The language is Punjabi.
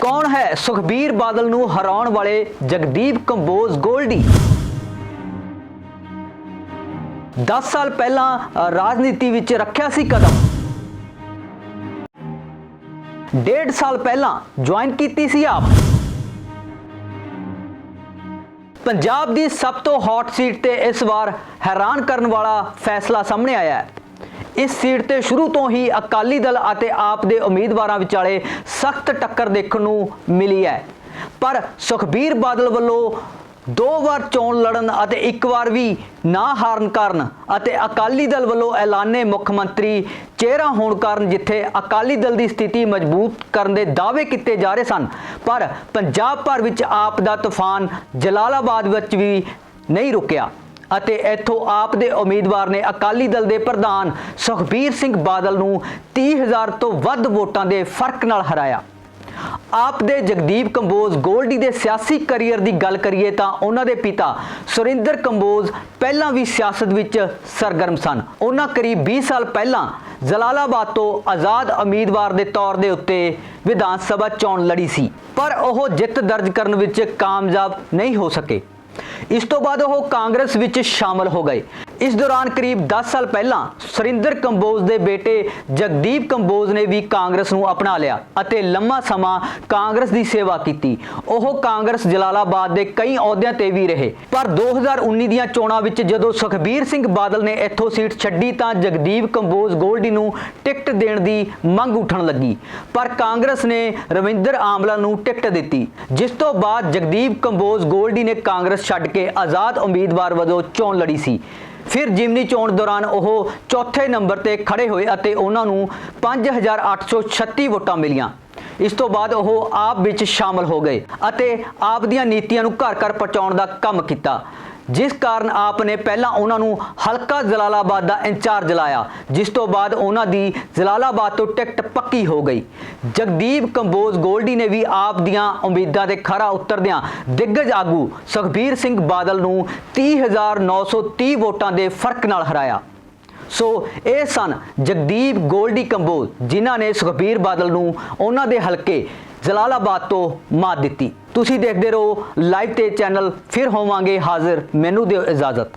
ਕੌਣ ਹੈ ਸੁਖਬੀਰ ਬਾਦਲ ਨੂੰ ਹਰਾਉਣ ਵਾਲੇ ਜਗਦੀਪ ਕੰਬੋਜ ਗੋਲਡੀ? 10 ਸਾਲ ਪਹਿਲਾਂ ਰਾਜਨੀਤੀ ਵਿੱਚ ਰੱਖਿਆ ਸੀ ਕਦਮ। ਡੇਢ ਸਾਲ ਪਹਿਲਾਂ ਜੁਆਇਨ ਕੀਤੀ ਸੀ ਆਪ। ਪੰਜਾਬ ਦੀ ਸਭ ਤੋਂ ਹੌਟ ਸੀਟ ਤੇ ਇਸ ਵਾਰ ਹੈਰਾਨ ਕਰਨ ਵਾਲਾ ਫੈਸਲਾ ਸਾਹਮਣੇ ਆਇਆ ਹੈ। ਇਸ ਸੀਟ ਤੇ ਸ਼ੁਰੂ ਤੋਂ ਹੀ ਅਕਾਲੀ ਦਲ ਅਤੇ ਆਪ ਦੇ ਉਮੀਦਵਾਰਾਂ ਵਿਚਾਲੇ ਸਖਤ ਟੱਕਰ ਦੇਖਣ ਨੂੰ ਮਿਲੀ ਹੈ। ਪਰ ਸੁਖਬੀਰ ਬਾਦਲ ਵੱਲੋਂ ਦੋ ਵਾਰ ਚੋਣ ਲੜਨ ਅਤੇ ਇੱਕ ਵਾਰ ਵੀ ਨਾ ਹਾਰਨ ਕਾਰਨ ਅਤੇ ਅਕਾਲੀ ਦਲ ਵੱਲੋਂ ਐਲਾਨੇ ਮੁੱਖ ਮੰਤਰੀ ਚਿਹਰਾ ਹੋਣ ਕਾਰਨ ਜਿੱਥੇ ਅਕਾਲੀ ਦਲ ਦੀ ਸਥਿਤੀ ਮਜ਼ਬੂਤ ਕਰਨ ਦੇ ਦਾਅਵੇ ਕੀਤੇ ਜਾ ਰਹੇ ਸਨ, ਪਰ ਪੰਜਾਬ ਭਰ ਵਿੱਚ ਆਪ ਦਾ ਤੂਫਾਨ ਜਲਾਲਾਬਾਦ ਵਿੱਚ ਵੀ ਨਹੀਂ ਰੁਕਿਆ। ਅਤੇ ਇੱਥੋਂ ਆਪ ਦੇ ਉਮੀਦਵਾਰ ਨੇ ਅਕਾਲੀ ਦਲ ਦੇ ਪ੍ਰਧਾਨ ਸੁਖਬੀਰ ਸਿੰਘ ਬਾਦਲ ਨੂੰ 30000 ਤੋਂ ਵੱਧ ਵੋਟਾਂ ਦੇ ਫ਼ਰਕ ਨਾਲ ਹਰਾਇਆ। ਆਪ ਦੇ ਜਗਦੀਪ ਕੰਬੋਜ ਗੋਲਡੀ ਦੇ ਸਿਆਸੀ ਕੈਰੀਅਰ ਦੀ ਗੱਲ ਕਰੀਏ ਤਾਂ ਉਹਨਾਂ ਦੇ ਪਿਤਾ ਸੁਰਿੰਦਰ ਕੰਬੋਜ ਪਹਿਲਾਂ ਵੀ ਸਿਆਸਤ ਵਿੱਚ ਸਰਗਰਮ ਸਨ। ਉਹਨਾਂ ਕਰੀਬ 20 ਸਾਲ ਪਹਿਲਾਂ ਜਲਾਲਾਬਾਦ ਤੋਂ ਆਜ਼ਾਦ ਉਮੀਦਵਾਰ ਦੇ ਤੌਰ ਦੇ ਉੱਤੇ ਵਿਧਾਨ ਸਭਾ ਚੋਣ ਲੜੀ ਸੀ। ਪਰ ਉਹ ਜਿੱਤ ਦਰਜ ਕਰਨ ਵਿੱਚ ਕਾਮਯਾਬ ਨਹੀਂ ਹੋ ਸਕੇ। ਇਸ ਤੋਂ ਬਾਅਦ ਉਹ ਕਾਂਗਰਸ ਵਿੱਚ ਸ਼ਾਮਲ ਹੋ ਗਏ। ਇਸ ਦੌਰਾਨ ਕਰੀਬ 10 ਸਾਲ ਪਹਿਲਾਂ ਸੁਰਿੰਦਰ ਕੰਬੋਜ ਦੇ ਬੇਟੇ ਜਗਦੀਪ ਕੰਬੋਜ ਨੇ ਵੀ ਕਾਂਗਰਸ ਨੂੰ ਅਪਣਾ ਲਿਆ ਅਤੇ ਲੰਮਾ ਸਮਾਂ ਕਾਂਗਰਸ ਦੀ ਸੇਵਾ ਕੀਤੀ। ਉਹ ਕਾਂਗਰਸ ਜਲਾਲਾਬਾਦ ਦੇ ਕਈ ਅਹੁਦਿਆਂ ਤੇ ਵੀ ਰਹੇ। ਪਰ 2019 ਦੀਆਂ ਚੋਣਾਂ ਵਿੱਚ ਜਦੋਂ ਸੁਖਬੀਰ ਸਿੰਘ ਬਾਦਲ ਨੇ ਇੱਥੋਂ ਸੀਟ ਛੱਡੀ ਤਾਂ ਜਗਦੀਪ ਕੰਬੋਜ ਗੋਲਡੀ ਨੂੰ ਟਿਕਟ ਦੇਣ ਦੀ ਮੰਗ ਉੱਠਣ ਲੱਗੀ। ਪਰ ਕਾਂਗਰਸ ਨੇ ਰਵਿੰਦਰ ਆਮਲਾ ਨੂੰ ਟਿਕਟ ਦਿੱਤੀ, ਜਿਸ ਤੋਂ ਬਾਅਦ ਜਗਦੀਪ ਕੰਬੋਜ ਗੋਲਡੀ ਨੇ ਕਾਂਗਰਸ ਛੱਡ ਕੇ ਆਜ਼ਾਦ ਉਮੀਦਵਾਰ ਵਜੋਂ ਚੋਣ ਲੜੀ ਸੀ। ਫਿਰ ਜਿਮਨੀ ਚੋਣ ਦੌਰਾਨ ਉਹ ਚੌਥੇ ਨੰਬਰ ਤੇ ਖੜੇ ਹੋਏ ਅਤੇ ਉਹਨਾਂ ਨੂੰ 5836 ਵੋਟਾਂ ਮਿਲੀਆਂ। ਇਸ ਤੋਂ ਬਾਅਦ ਉਹ ਆਪ ਵਿੱਚ ਸ਼ਾਮਲ ਹੋ ਗਏ ਅਤੇ ਆਪ ਦੀਆਂ ਨੀਤੀਆਂ ਨੂੰ ਘਰ ਘਰ ਪਹੁੰਚਾਉਣ ਦਾ ਕੰਮ ਕੀਤਾ। ਜਿਸ ਕਾਰਨ ਆਪ ਨੇ ਪਹਿਲਾਂ ਉਹਨਾਂ ਨੂੰ ਹਲਕਾ ਜਲਾਲਾਬਾਦ ਦਾ ਇੰਚਾਰਜ ਲਾਇਆ, ਜਿਸ ਤੋਂ ਬਾਅਦ ਉਹਨਾਂ ਦੀ ਜਲਾਲਾਬਾਦ ਤੋਂ ਟਿਕਟ ਪੱਕੀ ਹੋ ਗਈ। ਜਗਦੀਪ ਕੰਬੋਜ ਗੋਲਡੀ ਨੇ ਵੀ ਆਪ ਦੀਆਂ ਉਮੀਦਾਂ ਤੇ ਖਰਾ ਉਤਰਦਿਆਂ ਦਿੱਗਜ ਆਗੂ ਸੁਖਬੀਰ ਸਿੰਘ ਬਾਦਲ ਨੂੰ 30930 ਵੋਟਾਂ ਦੇ ਫ਼ਰਕ ਨਾਲ ਹਰਾਇਆ। ਸੋ ਇਹ ਸਨ ਜਗਦੀਪ ਗੋਲਡੀ ਕੰਬੋਜ, ਜਿਨ੍ਹਾਂ ਨੇ ਸੁਖਬੀਰ ਬਾਦਲ ਨੂੰ ਉਹਨਾਂ ਦੇ ਹਲਕੇ ਜਲਾਲਾਬਾਦ ਤੋਂ ਮਾਤ ਦਿੱਤੀ। ਤੁਸੀਂ ਦੇਖਦੇ ਰਹੋ ਲਾਈਵ ਤੇ ਚੈਨਲ, ਫਿਰ ਹੋਵਾਂਗੇ ਹਾਜ਼ਰ। ਮੈਨੂੰ ਦਿਓ ਇਜਾਜ਼ਤ।